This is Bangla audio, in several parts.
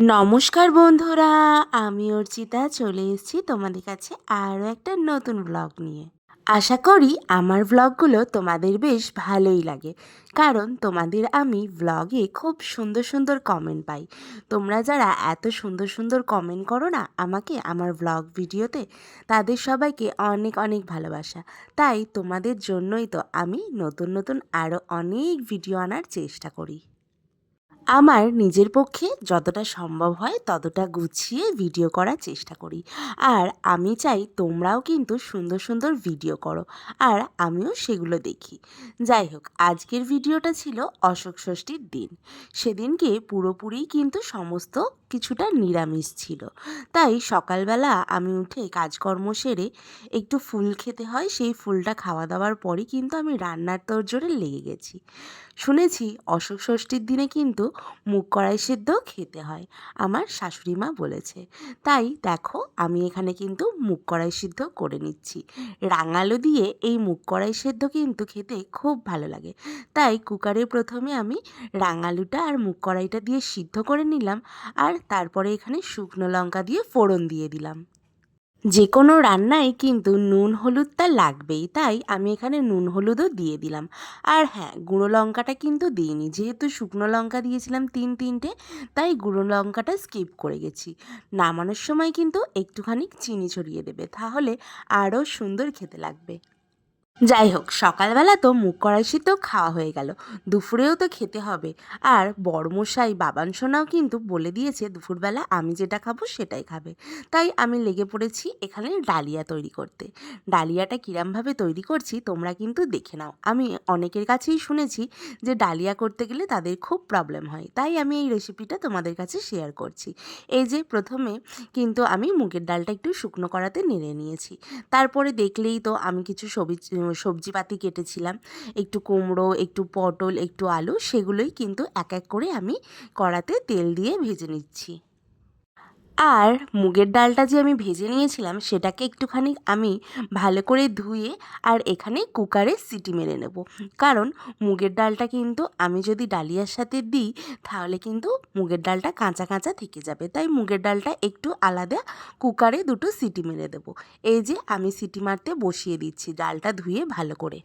নমস্কার বন্ধুরা, আমি অর্চিতা, চলে এসেছি তোমাদের কাছে আরও একটা নতুন ব্লগ নিয়ে। আশা করি আমার ব্লগগুলো তোমাদের বেশ ভালোই লাগে, কারণ তোমাদের আমি ব্লগে খুব সুন্দর সুন্দর কমেন্ট পাই। তোমরা যারা এত সুন্দর সুন্দর কমেন্ট করো না, আমাকে আমার ব্লগ ভিডিওতে, তাদের সবাইকে অনেক অনেক ভালোবাসা। তাই তোমাদের জন্যই তো আমি নতুন নতুন আরও অনেক ভিডিও আনার চেষ্টা করি। আমার নিজের পক্ষে যতটা সম্ভব হয় ততটা গুছিয়ে ভিডিও করার চেষ্টা করি। আর আমি চাই তোমরাও কিন্তু সুন্দর সুন্দর ভিডিও করো। আর আমিও সেগুলো দেখি। যাই হোক, আজকের ভিডিওটা ছিল অশোক ষষ্ঠীর দিন। সেদিনকে পুরোপুরি কিন্তু সমস্ত কিছুটা নিরামিষ ছিল। তাই সকালবেলা আমি উঠে কাজকর্ম সেরে একটু ফুল খেতে হয়, সেই ফুলটা খাওয়া দাওয়ার পরই কিন্তু আমি রান্নার তোড়জোড়ে লেগে গেছি। শুনেছি অশোক ষষ্ঠীর দিনে কিন্তু মুগ কড়াই সেদ্ধ খেতে হয়, আমার শাশুড়ি মা বলেছে। তাই দেখো, আমি এখানে কিন্তু মুগ কড়াই সিদ্ধ করে নিচ্ছি। রাঙালো দিয়ে এই মুগ কড়াই সেদ্ধ কিন্তু খেতে খুব ভালো লাগে। তাই কুকারে প্রথমে আমি রাঙালুটা আর মুগ কড়াইটা দিয়ে সিদ্ধ করে নিলাম, আর তারপরে এখানে শুকনো লঙ্কা দিয়ে ফোড়ন দিয়ে দিলাম। যে কোনো রান্নায় কিন্তু নুন হলুদটা লাগবেই, তাই আমি এখানে নুন, হলুদও দিয়ে দিলাম। আর হ্যাঁ গুঁড়ো লঙ্কাটা কিন্তু দিইনি, যেহেতু শুকনো লঙ্কা দিয়েছিলাম তিন তিনটে, তাই গুঁড়ো লঙ্কাটা স্কিপ করে গেছি। নামানোর সময় কিন্তু একটুখানি চিনি ছড়িয়ে দেবে, তাহলে আরও সুন্দর খেতে লাগবে। যাই হোক, সকালবেলা তো মুখ কড়াই তো খাওয়া হয়ে গেল। দুপুরেও তো খেতে হবে। আর বড়মশাই বাবান সোনাও কিন্তু বলে দিয়েছে, দুপুরবেলা আমি যেটা খাব সেটাই খাবে। তাই আমি লেগে পড়েছি এখানে ডালিয়া তৈরি করতে। ডালিয়াটা কিরমভাবে তৈরি করছি তোমরা কিন্তু দেখে নাও। আমি অনেকের কাছেই শুনেছি যে ডালিয়া করতে গেলে তাদের খুব প্রবলেম হয়। তাই আমি এই রেসিপিটা তোমাদের কাছে শেয়ার করছি। এই যে প্রথমে কিন্তু আমি মুগের ডালটা একটু শুকনো করাতে নেড়ে নিয়েছি। তারপরে দেখলেই তো আমি কিছু সবজি সবজিপাতি কেটেছিলাম। একটু কুমড়ো, একটু পটল, একটু আলু, সেগুলোই কিন্তু এক এক করে আমি কড়াতে তেল দিয়ে ভেজে নিচ্ছি। আর মুগের ডালটা যে আমি ভেজে নিয়েছিলাম, সেটাকে একটুখানি আমি ভালো করে ধুয়ে আর এখানে কুকারে সিটি মেরে নেব। কারণ মুগের ডালটা কিন্তু আমি যদি ডালিয়ার সাথে দিই, তাহলে কিন্তু মুগের ডালটা কাঁচা কাঁচা থেকে যাবে। তাই মুগের ডালটা একটু আলাদা কুকারে দুটো সিটি মেরে দেবো। এই যে আমি সিটি মারতে বসিয়ে দিচ্ছি, ডালটা ধুয়ে ভালো করে।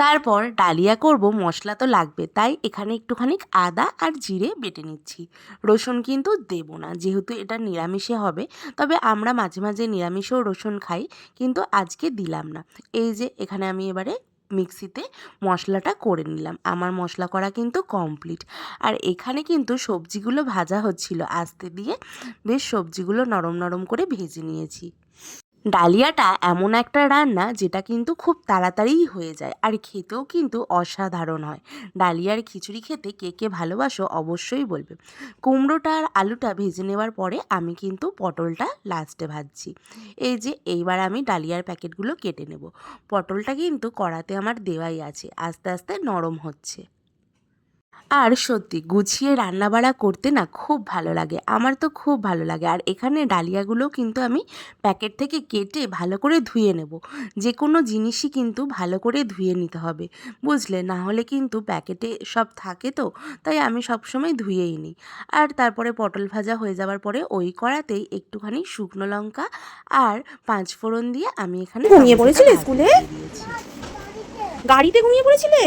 তারপর ডালিয়া করব, মশলা তো লাগবে, তাই এখানে একটুখানি আদা আর জিরে বেটে নিচ্ছি। রসুন কিন্তু দেবো না, যেহেতু এটা নিরামিষে হবে, তবে আমরা মাঝে মাঝে নিরামিষেও রসুন খাই, কিন্তু আজকে দিলাম না। এই যে এখানে আমি এবারে মিক্সিতে মশলাটা করে নিলাম, আমার মশলা করা কিন্তু কমপ্লিট। আর এখানে কিন্তু সবজিগুলো ভাজা হচ্ছিল, আস্তে দিয়ে বেশ সবজিগুলো নরম নরম করে ভেজে নিয়েছি। ডালিয়াটা এমন একটা রান্না যেটা কিন্তু খুব তাড়াতাড়িই হয়ে যায় আর খেতেও কিন্তু অসাধারণ হয়। ডালিয়ার খিচুড়ি খেতে কে কে ভালোবাসো অবশ্যই বলবে। কুমড়োটা আর আলুটা ভেজে নেওয়ার পরে আমি কিন্তু পটলটা লাস্টে ভাজছি। এই যে এইবার আমি ডালিয়ার প্যাকেটগুলো কেটে নেব। পটলটা কিন্তু কড়াতে আমার দেওয়াই আছে, আস্তে আস্তে নরম হচ্ছে। আর সত্যি গুছিয়ে রান্নাবাড়া করতে না খুব ভালো লাগে। আমার তো খুব ভালো লাগে। আর এখানে ডালিয়াগুলো কিন্তু আমি প্যাকেট থেকে কেটে ভালো করে ধুয়ে নেব। যে কোনো জিনিসই কিন্তু ভালো করে ধুয়ে নিতে হবে। বুঝলে? না হলে কিন্তু প্যাকেটে সব থাকে তো তাই আমি সবসময় ধুয়েই নিই। আর তারপরে পটল ভাজা হয়ে যাওয়ার পরে ওই কড়াতেই একটুখানি শুকনো লঙ্কা আর পাঁচ ফোড়ন দিয়ে আমি এখানে ঘুমিয়ে পড়েছিলে স্কুলে? গাড়িতে ঘুমিয়ে পড়েছিলে?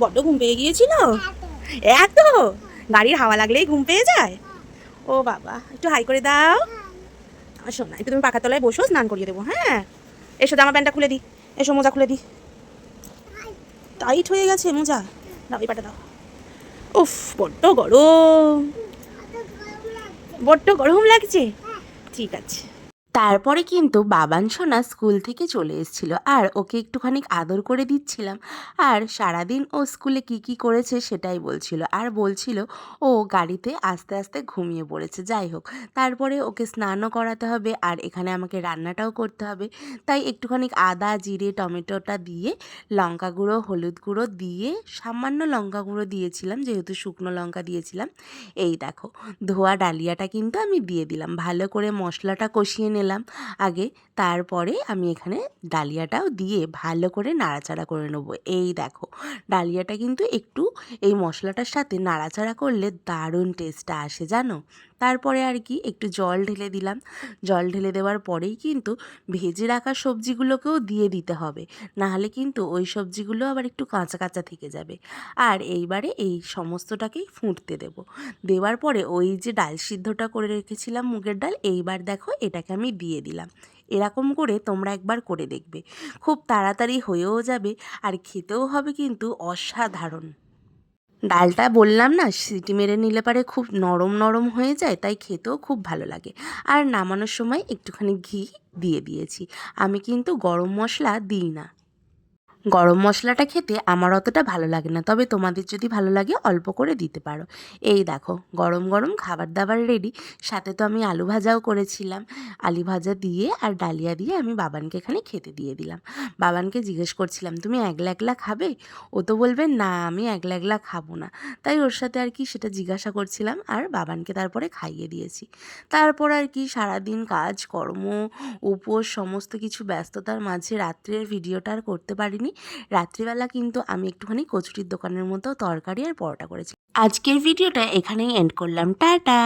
বড্ড ঘুম পেয়ে গিয়েছিল? এত? গাড়ির হাওয়া লাগলেই ঘুম পেয়ে যায়? ও বাবা, একটু হাই করে দাও। শোন না, একটু তুমি পাখার তলায় বসো, স্নান করিয়ে দেবো হ্যাঁ? এসো, জামা প্যান্টটা খুলে দিই এসো, মোজা খুলে দিই টাইট হয়ে গেছে, মোজা। দাও, এই পাটা দাও। উফ, বড্ড গরম। বড্ড গরম লাগছে? ঠিক আছে। তারপরে কিন্তু বাবান সোনা স্কুল থেকে চলে এসেছিল আর ওকে একটুখানি আদর করে দিচ্ছিলাম। আর সারাদিন ও স্কুলে কি কি করেছে সেটাই বলছিল। আর বলছিল, ও গাড়িতে আস্তে আস্তে ঘুমিয়ে পড়েছে, যাই হোক। তারপরে ওকে স্নানও করাতে হবে আর এখানে আমাকে রান্নাটাও করতে হবে। তাই একটুখানি আদা, জিরে, টমেটোটা দিয়ে, লঙ্কা গুঁড়ো, হলুদ গুঁড়ো দিয়ে, সামান্য লঙ্কা গুঁড়ো দিয়েছিলাম, যেহেতু শুকনো লঙ্কা দিয়েছিলাম। এই দেখো, ধোয়া ডালিয়াটা কিন্তু আমি দিয়ে দিলাম। ভালো করে মশলাটা কষিয়ে নিলাম। আগে তারপরে আমি এখানে ডালিয়াটাও দিয়ে ভালো করে নাড়াচাড়া করে নেব। এই দেখো, ডালিয়াটা কিন্তু একটু এই মশলাটার সাথে নাড়াচাড়া করলে দারুণ টেস্টটা আসে, জানো? তারপরে আর কি একটু জল ঢেলে দিলাম। জল ঢেলে দেওয়ার পরেই কিন্তু ভেজে রাখা সবজিগুলোকেও দিয়ে দিতে হবে। নাহলে কিন্তু ওই সবজিগুলো আবার একটু কাঁচা কাঁচা থেকে যাবে। আর এইবারে এই সমস্তটাকেই ফুটতে দেব। দেওয়ার পরে ওই যে ডাল সিদ্ধটা করে রেখেছিলাম মুগের ডাল, এইবার দেখো এটাকে আমি দিয়ে দিলাম। এরকম করে তোমরা একবার করে দেখবে। খুব তাড়াতাড়ি হয়েও যাবে আর খেতেও হবে কিন্তু অসাধারণ। ডালটা বললাম না, সিটি মেরে নিলে পারে খুব নরম নরম হয়ে যায়, তাই খেতেও খুব ভালো লাগে। আর নামানোর সময় একটুখানি ঘি দিয়ে দিয়েছি। আমি কিন্তু গরম মশলা দিই না। গরম মশলাটা খেতে আমার অতটা ভালো লাগে না, তবে তোমাদের যদি ভালো লাগে অল্প করে দিতে পারো। এই দেখো, গরম গরম খাবার দাবার রেডি সাথে তো আমি আলু ভাজাও করেছিলাম। আলু ভাজা দিয়ে আর ডালিয়া দিয়ে আমি বাবানকে এখানে খেতে দিয়ে দিলাম। বাবানকে জিজ্ঞেস করছিলাম, তুমি একলা একলা খাবে? ও তো বলবে, না, আমি একলা একলা খাব না। তাই ওর সাথে আর কি সেটা জিজ্ঞাসা করছিলাম আর বাবানকে তারপরে খাইয়ে দিয়েছি। তারপর আর কি সারাদিন কাজ, কর্ম, উপোস, সমস্ত কিছু ব্যস্ততার মাঝে রাত্রের ভিডিওটা আর করতে পারিনি। রাত্রিবেলা কিন্তু আমি একটুখানি কচুরির দোকানের মতো তরকারি আর পরোটা করেছি। আজকের ভিডিওটা এখানেই এন্ড করলাম। টাটা!